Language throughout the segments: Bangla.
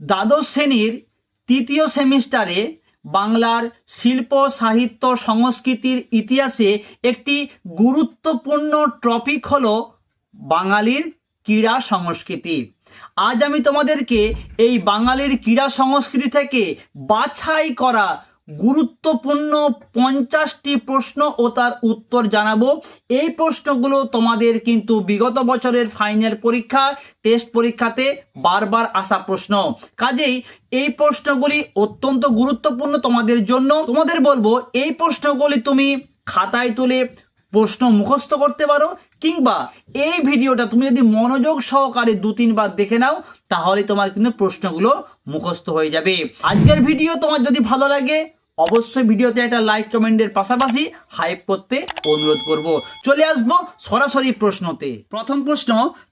দ্বাদশ শ্রেণির তৃতীয় সেমিস্টারে বাংলার শিল্প, সাহিত্য, সংস্কৃতির ইতিহাসে একটি গুরুত্বপূর্ণ টপিক হলো বাঙালির ক্রীড়া সংস্কৃতি। আজ আমি তোমাদেরকে এই বাঙালির ক্রীড়া সংস্কৃতি থেকে বাছাই করা গুরুত্বপূর্ণ পঞ্চাশটি প্রশ্ন ও তার উত্তর জানাব। এই প্রশ্নগুলো তোমাদের কিন্তু বিগত বছরের ফাইনাল পরীক্ষা টেস্ট পরীক্ষাতে বারবার আসা প্রশ্ন। কাজেই এই প্রশ্নগুলি অত্যন্ত গুরুত্বপূর্ণ তোমাদের জন্য। তোমাদের বলব, এই প্রশ্নগুলি তুমি খাতায় তুলে প্রশ্ন মুখস্থ করতে পারো, কিংবা এই ভিডিওটা তুমি যদি মনোযোগ সহকারে দু তিনবার দেখে নাও, তাহলে তোমার কিন্তু প্রশ্নগুলো মুখস্থ হয়ে যাবে। আজকের ভিডিও তোমার যদি ভালো লাগে, অবশ্যই ভিডিওতে একটা লাইক কমেন্টের পাশাপাশি হাইপ করতে অনুরোধ করব। চলে আসব সরাসরি প্রশ্নতে। প্রথম প্রশ্ন,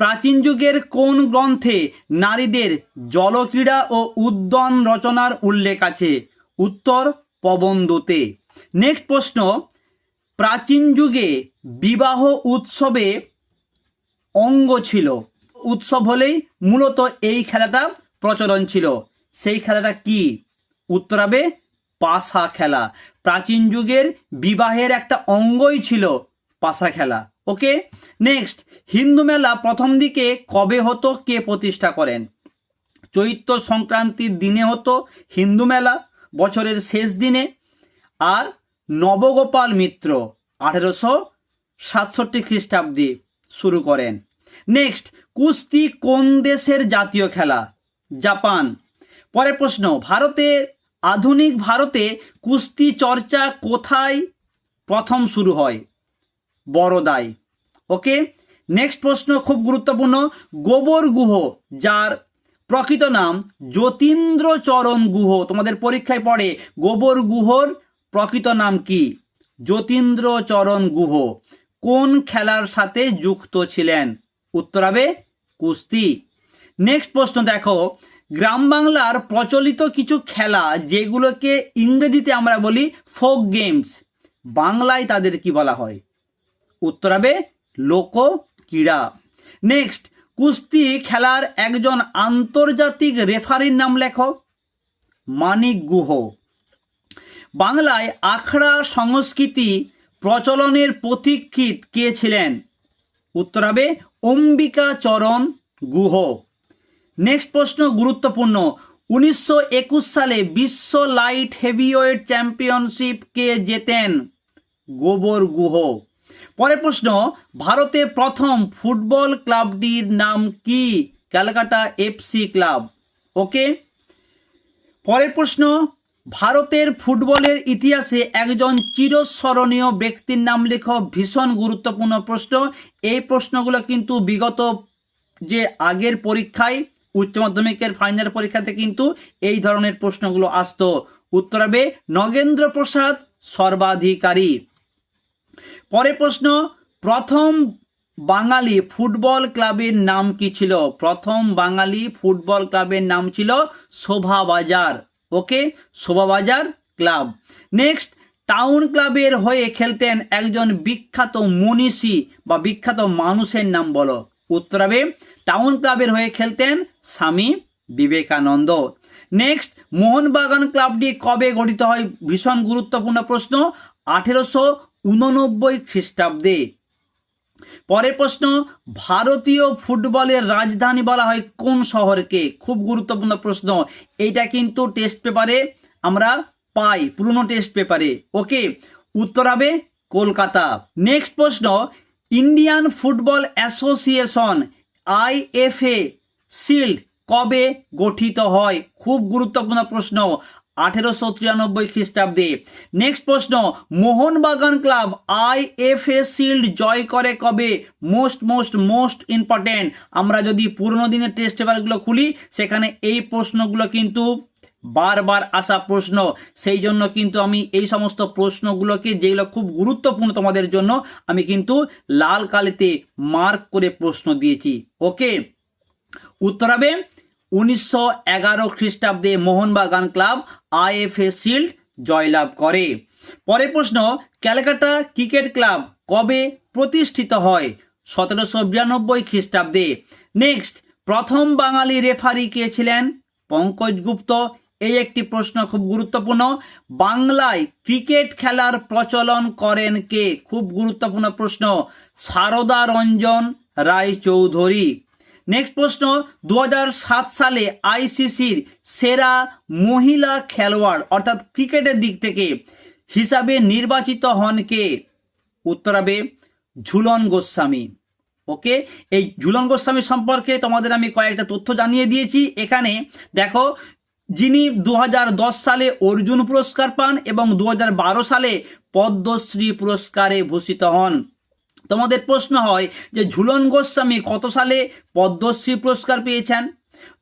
প্রাচীন যুগের কোন গ্রন্থে নারীদের জলক্রীড়া ও উদ্যান রচনার উল্লেখ আছে? উত্তর পবনদূতে নেক্সট প্রশ্ন, প্রাচীন যুগে বিবাহ উৎসবে অঙ্গ ছিল। উৎসব হলেই মূলত এই খেলাটা প্রচলন ছিল। সেই খেলাটা কি? উত্তর হবে পাশা খেলা। প্রাচীন যুগের বিবাহের একটা অঙ্গই ছিল পাশা খেলা। ওকে? নেক্সট, হিন্দু মেলা প্রথম দিকে কবে হতো, কে প্রতিষ্ঠা করেন? চৈত্র সংক্রান্তির দিনে হতো হিন্দু মেলা, বছরের শেষ দিনে। আর নবগোপাল মিত্র আঠেরোশো সাতষট্টি খ্রিস্টাব্দে শুরু করেন। নেক্সট, কুস্তি কোন দেশের জাতীয় খেলা? জাপান। পরের প্রশ্ন, ভারতে, আধুনিক ভারতে কুস্তি চর্চা কোথায় প্রথম শুরু হয়? বড়দায় ওকে, নেক্সট প্রশ্ন খুব গুরুত্বপূর্ণ, গোবর গুহ, যার প্রকৃত নাম যতীন্দ্রচরণ গুহ। তোমাদের পরীক্ষায় পড়ে, গোবর গুহর প্রকৃত নাম কি? যতীন্দ্রচরণ গুহ। কোন খেলার সাথে যুক্ত ছিলেন? উত্তর হবে কুস্তি। নেক্সট প্রশ্ন দেখো। গ্রাম বাংলার প্রচলিত কিছু খেলা যেগুলোকে ইংরেজিতে আমরা বলি ফোক গেমস, বাংলায় তাদের কি বলা হয়? উত্তর হবে লোক ক্রীড়া নেক্সট কুস্তি খেলার একজন আন্তর্জাতিক রেফারির নাম লেখো। মানিক গুহ। বাংলায় আখড়া সংস্কৃতি প্রচলনের পথিকৃৎ কে ছিলেন? উত্তর হবে অম্বিকা চরণ গুহ। নেক্সট প্রশ্ন গুরুত্বপূর্ণ। উনিশশো একুশ সালে বিশ্ব লাইট হেভিওয়েট চ্যাম্পিয়নশিপ কে জেতেন? গোবর গুহ। পরের প্রশ্ন, ভারতে প্রথম ফুটবল ক্লাবটির নাম কি? Calcutta FC club. ওকে? পরের প্রশ্ন, ভারতের ফুটবলের ইতিহাসে একজন চিরস্মরণীয় ব্যক্তির নাম লেখ। ভীষণ গুরুত্বপূর্ণ প্রশ্ন। এই প্রশ্নগুলো কিন্তু বিগত যে আগের পরীক্ষায় উচ্চ মাধ্যমিকের ফাইনাল পরীক্ষাতে কিন্তু এই ধরনের প্রশ্নগুলো আসত। উত্তর হবে, নগেন্দ্র প্রসাদ সর্বাধিকারী। পরে প্রশ্ন, প্রথম বাঙালি ফুটবল ক্লাবের নাম কি ছিল? প্রথম বাঙালি ফুটবল ক্লাবের নাম ছিল Shobhabazar okay Shobhabazar club. Next town ক্লাবের হয়ে খেলতেন একজন বিখ্যাত মনীষী বা বিখ্যাত মানুষের নাম বলো। উত্তর হবে টাউন ক্লাবের হয়ে খেলতেন স্বামী বিবেকানন্দ। নেক্সট মোহনবাগান ক্লাবটি কবে গঠিত হয়? ভীষণ গুরুত্বপূর্ণ প্রশ্ন, আঠেরোশো উননব্বই খ্রিস্টাব্দে। পরের প্রশ্ন, ভারতীয় ফুটবলের রাজধানী বলা হয় কোন শহরকে? খুব গুরুত্বপূর্ণ প্রশ্ন, এইটা কিন্তু টেস্ট পেপারে আমরা পাই, পুরনো টেস্ট পেপারে ওকে উত্তর হবে কলকাতা। নেক্সট প্রশ্ন Indian football association IFA shield কবে গঠিত হয়? খুব গুরুত্বপূর্ণ প্রশ্ন, আঠেরোশো তিরানব্বই খ্রিস্টাব্দে। নেক্সট প্রশ্ন, মোহনবাগান ক্লাব আইএফএ শিল্ড জয় করে কবে? মোস্ট মোস্ট মোস্ট ইম্পর্টেন্ট আমরা যদি পুরনো দিনের টেস্ট পেপারগুলো খুলি, সেখানে এই প্রশ্নগুলো কিন্তু বারবার আসা প্রশ্ন। সেই জন্য কিন্তু আমি এই সমস্ত প্রশ্নগুলোকে যেগুলো খুব গুরুত্বপূর্ণ তোমাদের জন্য, আমি কিন্তু লাল কালিতে মার্ক করে প্রশ্ন দিয়েছি। ওকে উত্তর হবে উনিশশো এগারো খ্রিস্টাব্দে মোহনবাগান ক্লাব আইএফএ শিল্ড জয়লাভ করে। পরের প্রশ্ন, ক্যালকাটা ক্রিকেট ক্লাব কবে প্রতিষ্ঠিত হয়? সতেরোশো বিরানব্বই খ্রিস্টাব্দে। নেক্সট প্রথম বাঙালি রেফারি কে ছিলেন? পঙ্কজ গুপ্ত এই একটি প্রশ্ন খুব গুরুত্বপূর্ণ। বাংলায় ক্রিকেট খেলার প্রচলন করেন কে? খুব গুরুত্বপূর্ণ প্রশ্ন। সারদা রঞ্জন রায় চৌধুরী নেক্সট প্রশ্ন দু হাজার সাত সালে আইসিসির সেরা মহিলা খেলোয়াড়, অর্থাৎ ক্রিকেটের দিক থেকে হিসাবে নির্বাচিত হন কে? উত্তর হবে ঝুলন গোস্বামী। ওকে? এই ঝুলন গোস্বামী সম্পর্কে তোমাদের আমি কয়েকটা তথ্য জানিয়ে দিয়েছি। এখানে দেখো যিনি দু হাজার দশ সালে অর্জুন পুরস্কার পান এবং দু হাজার বারো সালে পদ্মশ্রী পুরস্কারে ভূষিত হন। তোমাদের প্রশ্ন হয় যে ঝুলন গোস্বামী কত সালে পদ্মশ্রী পুরস্কার পেয়েছেন?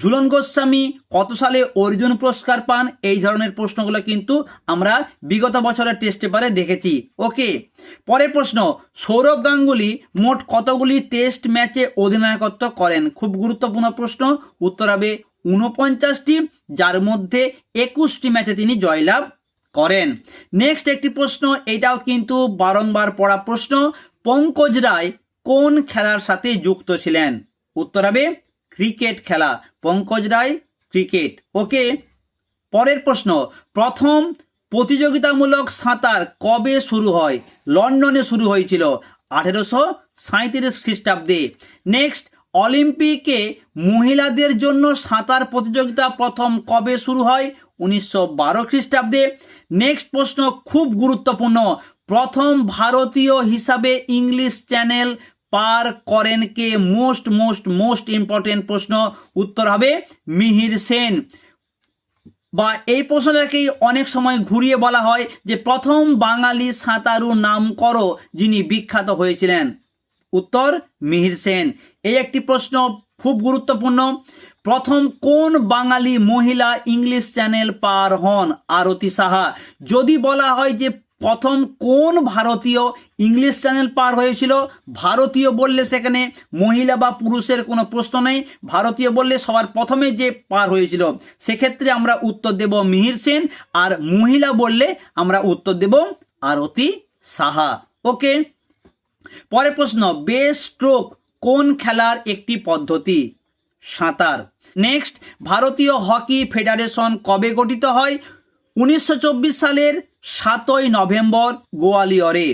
ঝুলন গোস্বামী কত সালে অর্জুন পুরস্কার পান? এই ধরনের প্রশ্নগুলো কিন্তু আমরা বিগত বছরের টেস্ট পেপারে দেখেছি। ওকে, পরের প্রশ্ন, সৌরভ গাঙ্গুলি মোট কতগুলি টেস্ট ম্যাচে অধিনায়কত্ব করেন? খুব গুরুত্বপূর্ণ প্রশ্ন, উত্তর হবে উনপঞ্চাশটি যার মধ্যে একুশটি ম্যাচে তিনি জয়লাভ করেন। নেক্সট একটি প্রশ্ন, এটাও কিন্তু বারংবার পড়া প্রশ্ন, পঙ্কজ রায় কোন খেলার সাথে যুক্ত ছিলেন? উত্তর হবে, ক্রিকেট খেলা। পঙ্কজ রায়, ক্রিকেট। ওকে পরের প্রশ্ন, প্রথম প্রতিযোগিতামূলক সাঁতার কবে শুরু হয়? লন্ডনে শুরু হয়েছিল আঠেরোশো সাঁত্রিশ খ্রিস্টাব্দে। নেক্সট অলিম্পিকে মহিলাদের জন্য সাঁতার প্রতিযোগিতা প্রথম কবে শুরু হয়? উনিশশো বারো খ্রিস্টাব্দে। নেক্সট প্রশ্ন খুব গুরুত্বপূর্ণ। প্রথম ভারতীয় হিসাবে ইংলিশ চ্যানেল পার করেন কে? মোস্ট মোস্ট মোস্ট ইম্পর্টেন্ট প্রশ্ন। উত্তর হবে মিহির সেন। বা এই প্রশ্নটাকেই অনেক সময় ঘুরিয়ে বলা হয় যে প্রথম বাঙালি সাঁতারু নাম করো যিনি বিখ্যাত হয়েছিলেন। উত্তর মিহির সেন। এই একটি প্রশ্ন খুব গুরুত্বপূর্ণ। প্রথম, কোন বাঙালি মহিলা ইংলিশ চ্যানেল পার হন? আরতি সাহা। যদি বলা হয় যে প্রথম কোন ভারতীয় ইংলিশ চ্যানেল পার হয়েছিল, ভারতীয় বললে সেখানে মহিলা বা পুরুষের কোনো প্রশ্ন নেই। ভারতীয় বললে সবার প্রথমে যে পার হয়েছিল, সেক্ষেত্রে আমরা উত্তর দেব মিহির সেন, আর মহিলা বললে আমরা উত্তর দেব আরতি সাহা। ওকে, পরের প্রশ্ন বেস স্ট্রোক কোন খেলার একটি পদ্ধতি? সাঁতার। নেক্সট, ভারতীয় হকি ফেডারেশন কবে গঠিত হয়? উনিশশো চব্বিশ সালের সাতই নভেম্বর গোয়ালিয়রে।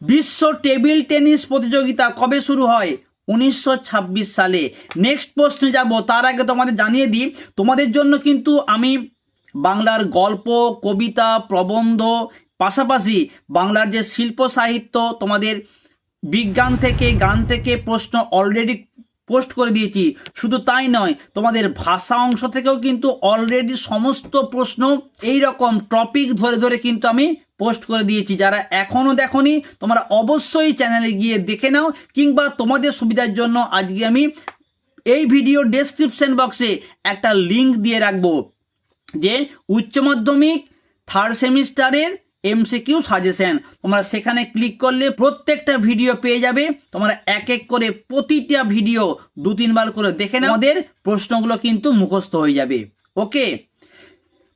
বিশ্ব টেবিল টেনিস প্রতিযোগিতা কবে শুরু হয়? উনিশশো ছাব্বিশ সালে। নেক্সট প্রশ্নে যাব, তার আগে তোমাদের জানিয়ে দিই, তোমাদের জন্য কিন্তু আমি বাংলার গল্প, কবিতা, প্রবন্ধ, পাশাপাশি বাংলার যে শিল্প সাহিত্য তোমাদের বিজ্ঞান থেকে গান থেকে প্রশ্ন অলরেডি পোস্ট করে দিয়েছি। শুধু তাই নয়, তোমাদের ভাষা অংশ থেকেও কিন্তু অলরেডি সমস্ত প্রশ্ন এই রকম টপিক ধরে ধরে কিন্তু আমি পোস্ট করে দিয়েছি। যারা এখনও দেখনি, তোমরা অবশ্যই চ্যানেলে গিয়ে দেখে নাও, কিংবা তোমাদের সুবিধার জন্য আজকে আমি এই ভিডিও ডেসক্রিপশন বক্সে একটা লিংক দিয়ে রাখব, যে উচ্চ মাধ্যমিক থার্ড সেমিস্টারের এমসিকিউ সাজেশন। তোমরা সেখানে ক্লিক করলে প্রত্যেকটা ভিডিও পেয়ে যাবে। তোমরা এক এক করে প্রতিটা ভিডিও দু তিনবার করে দেখে নাও। আমাদের প্রশ্নগুলো কিন্তু মুখস্থ হয়ে যাবে। ওকে?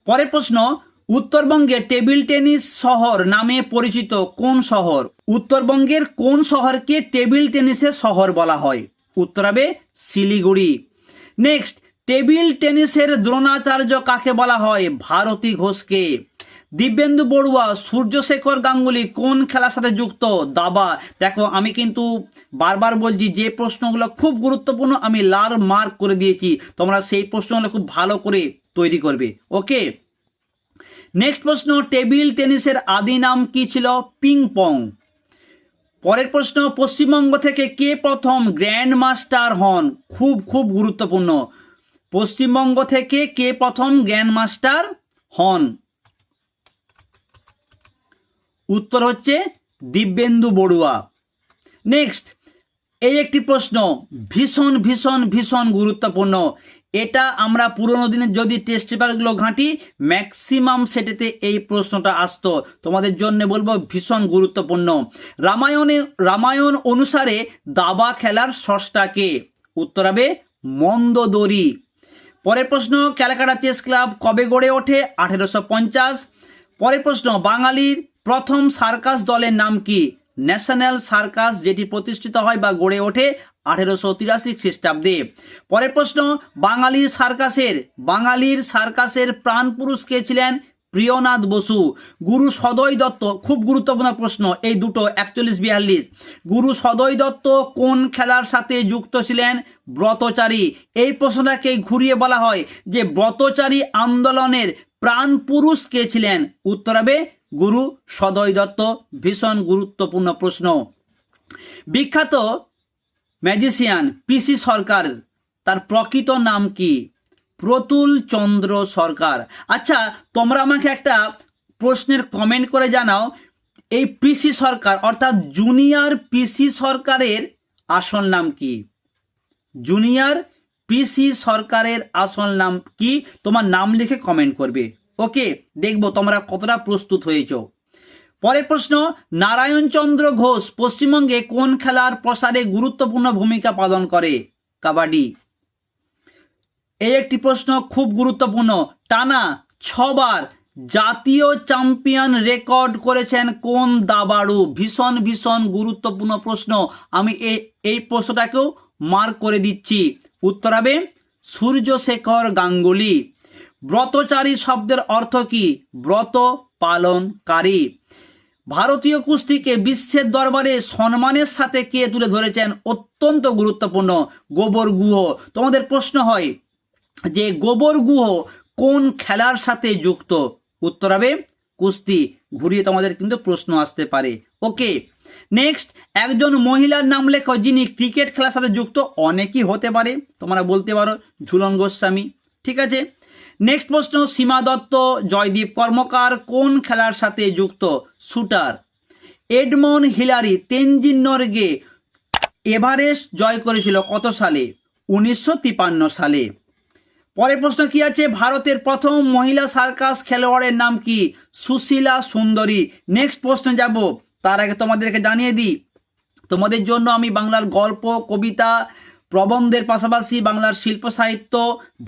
পরের প্রশ্ন উত্তরবঙ্গের টেবিল টেনিস শহর নামে পরিচিত কোন শহর? উত্তরবঙ্গের কোন শহরকে টেবিল টেনিসের শহর বলা হয়? উত্তর হবে শিলিগুড়ি। নেক্সট, টেবিল টেনিসের দ্রোণাচার্য কাকে বলা হয়? ভারতী ঘোষকে। দিব্যেন্দু বড়ুয়া, সূর্যশেখর গাঙ্গুলি কোন খেলার সাথে যুক্ত? দাবা। দেখো, আমি কিন্তু বারবার বলছি, যে প্রশ্নগুলো খুব গুরুত্বপূর্ণ, আমি লাল মার্ক করে দিয়েছি। তোমরা সেই প্রশ্নগুলো খুব ভালো করে তৈরি করবে। ওকে? নেক্সট প্রশ্ন, টেবিল টেনিসের আদি নাম কি ছিল? পিং পং পরের প্রশ্ন, পশ্চিমবঙ্গ থেকে কে প্রথম গ্র্যান্ড মাস্টার হন? খুব খুব গুরুত্বপূর্ণ। পশ্চিমবঙ্গ থেকে কে প্রথম গ্র্যান্ড মাস্টার হন? উত্তর হচ্ছে দিব্যেন্দু বড়ুয়া। নেক্সট এই একটি প্রশ্ন, ভীষণ ভীষণ ভীষণ গুরুত্বপূর্ণ। এটা আমরা পুরোনো দিনের যদি টেস্ট পেপারগুলো ঘাঁটি ম্যাক্সিমাম সেটেতে এই প্রশ্নটা আসতো। তোমাদের জন্য বলব ভীষণ গুরুত্বপূর্ণ। রামায়ণে, রামায়ণ অনুসারে দাবা খেলার স্রষ্টাকে উত্তর হবে মন্দদরি। পরের প্রশ্ন, ক্যালকাটা চেস ক্লাব কবে গড়ে ওঠে? আঠেরোশো পঞ্চাশ। পরের প্রশ্ন, বাঙালির প্রথম সার্কাস দলের নাম কি? ন্যাশনাল সার্কাস, যেটি প্রতিষ্ঠিত হয় বা গড়ে ওঠে আঠেরোশো তিরাশি খ্রিস্টাব্দে। পরের প্রশ্ন, বাঙালির সার্কাসের বাঙালির সার্কাসের প্রাণ পুরুষ কে ছিলেন? প্রিয়নাথ বসু। গুরু সদয় দত্ত, খুব গুরুত্বপূর্ণ প্রশ্ন, এই দুটো একচল্লিশ বিয়াল্লিশ। গুরু সদয় দত্ত কোন খেলার সাথে যুক্ত ছিলেন? ব্রতচারী। এই প্রশ্নটাকে ঘুরিয়ে বলা হয় যে, ব্রতচারী আন্দোলনের প্রাণ পুরুষ কে ছিলেন? উত্তর হবে গুরু সদয় দত্ত, ভীষণ গুরুত্বপূর্ণ প্রশ্ন। বিখ্যাত ম্যাজিশিয়ান পিসি সরকার, তার প্রকৃত নাম কি? প্রতুল চন্দ্র সরকার। আচ্ছা তোমরা আমাকে একটা প্রশ্নের কমেন্ট করে জানাও। এই পিসি সরকার, অর্থাৎ জুনিয়র পিসি সরকারের আসল নাম কি? জুনিয়র পিসি সরকারের আসল নাম কি? তোমার নাম লিখে কমেন্ট করবে। ওকে, দেখব তোমরা কতটা প্রস্তুত হয়েছো। পরের প্রশ্ন নারায়ণচন্দ্র ঘোষ পশ্চিমবঙ্গে কোন খেলার প্রসারে গুরুত্বপূর্ণ ভূমিকা পালন করে? কাবাডি। এই একটি প্রশ্ন খুব গুরুত্বপূর্ণ। টানা ছবার জাতীয় চ্যাম্পিয়ন রেকর্ড করেছেন কোন দাবাড়ু? ভীষণ ভীষণ গুরুত্বপূর্ণ প্রশ্ন। আমি এই প্রশ্নটাকেও মার্ক করে দিচ্ছি। উত্তর হবে সূর্যশেখর গাঙ্গুলি। ব্রতচারী শব্দের অর্থ কি? ব্রত পালনকারী। ভারতীয় কুস্তিকে বিশ্বের দরবারে সম্মানের সাথে কে তুলে ধরেছেন? অত্যন্ত গুরুত্বপূর্ণ গোবর গুহ। তোমাদের প্রশ্ন হয় যে গোবর গুহ কোন খেলার সাথে যুক্ত? উত্তর হবে কুস্তি। ঘুরিয়ে তোমাদের কিন্তু প্রশ্ন আসতে পারে। ওকে, নেক্সট, একজন মহিলার নাম লেখো যিনি ক্রিকেট খেলার সাথে যুক্ত। অনেকই হতে পারে, তোমরা বলতে পারো ঝুলন গোস্বামী। ঠিক আছে? নেক্সট প্রশ্ন, সীমা দত্ত, জয়দীপ কর্মকার কোন খেলার সাথে যুক্ত? Shooter. Edmund Hillary, Tenzing Norgay, Everest জয় করেছিল কত সালে? উনিশশো সালে। পরের প্রশ্ন কি আছে? ভারতের প্রথম মহিলা সার্কাস খেলোয়াড়ের নাম কি? সুশীলা সুন্দরী। নেক্সট প্রশ্ন যাব। তার আগে তোমাদেরকে জানিয়ে দিই। তোমাদের জন্য আমি বাংলার গল্প, কবিতা প্রবন্ধের পাশাপাশি বাংলার শিল্প সাহিত্য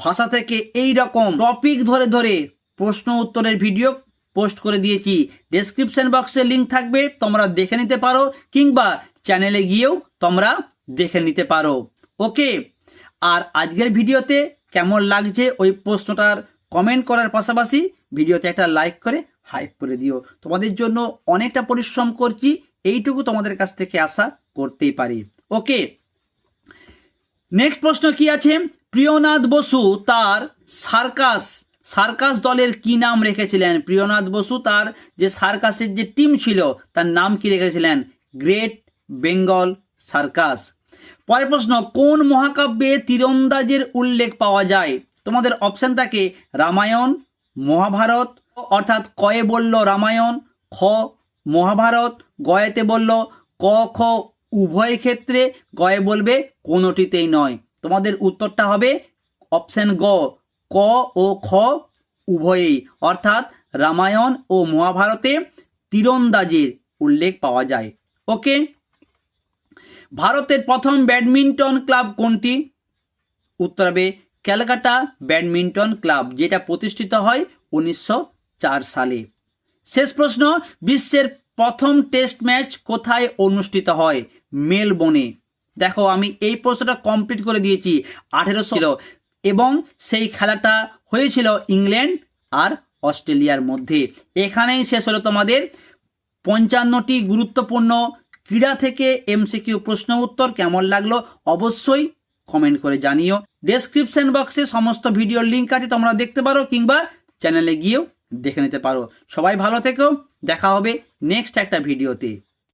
ভাষা থেকে এই রকম টপিক ধরে ধরে প্রশ্ন উত্তরের ভিডিও পোস্ট করে দিয়েছি। ডেসক্রিপশন বক্সে লিংক থাকবে, তোমরা দেখে নিতে পারো কিংবা চ্যানেলে গিয়েও তোমরা দেখে নিতে পারো। ওকে আর আজকের ভিডিওতে কেমন লাগছে ওই প্রশ্নটার কমেন্ট করার পাশাপাশি ভিডিওতে একটা লাইক করে হাইপ করে দিও। তোমাদের জন্য অনেকটা পরিশ্রম করছি, এইটুকু তোমাদের কাছ থেকে আশা করতেই পারি। ওকে নেক্সট প্রশ্ন কি আছে? প্রিয়নাথ বসু তার সার্কাস সার্কাস দলের কি নাম রেখেছিলেন? প্রিয়নাথ বসু তার যে সার্কাসের যে টিম ছিল, তার নাম কি রেখেছিলেন? গ্রেট বেঙ্গল সার্কাস পরের প্রশ্ন, কোন মহাকাব্যে তীরন্দাজের উল্লেখ পাওয়া যায়? তোমাদের অপশন থাকে রামায়ণ, মহাভারত, অর্থাৎ কয়ে বলল রামায়ণ, খ মহাভারত, গয়েতে বলল ক, খ উভয় ক্ষেত্রে গয়ে বলবে? কোনোটিতেই নয়। তোমাদের উত্তরটা হবে অপশন গ। ক ও খ উভয়েই। অর্থাৎ রামায়ণ ও মহাভারতে তীরন্দাজের উল্লেখ পাওয়া যায়। ওকে? ভারতের প্রথম ব্যাডমিন্টন ক্লাব কোনটি? উত্তর হবে ক্যালকাটা ব্যাডমিন্টন ক্লাব, যেটা প্রতিষ্ঠিত হয় উনিশশো চার সালে। শেষ প্রশ্ন, বিশ্বের প্রথম টেস্ট ম্যাচ কোথায় অনুষ্ঠিত হয়? মেলবোর্নে। দেখো, আমি এই প্রশ্নটা কমপ্লিট করে দিয়েছি, আঠেরোশো এবং সেই খেলাটা হয়েছিল ইংল্যান্ড আর অস্ট্রেলিয়ার মধ্যে। এখানেই শেষ হলো তোমাদের পঞ্চান্নটি গুরুত্বপূর্ণ ক্রীড়া থেকে এমসিকিউ প্রশ্ন উত্তর। কেমন লাগল অবশ্যই কমেন্ট করে জানিও। ডেসক্রিপশন বক্সে সমস্ত ভিডিওর লিঙ্ক আছে, তোমরা দেখতে পারো কিংবা চ্যানেলে গিয়েও দেখে নিতে পারো। সবাই ভালো থেকো। দেখা হবে নেক্সট একটা ভিডিওতে।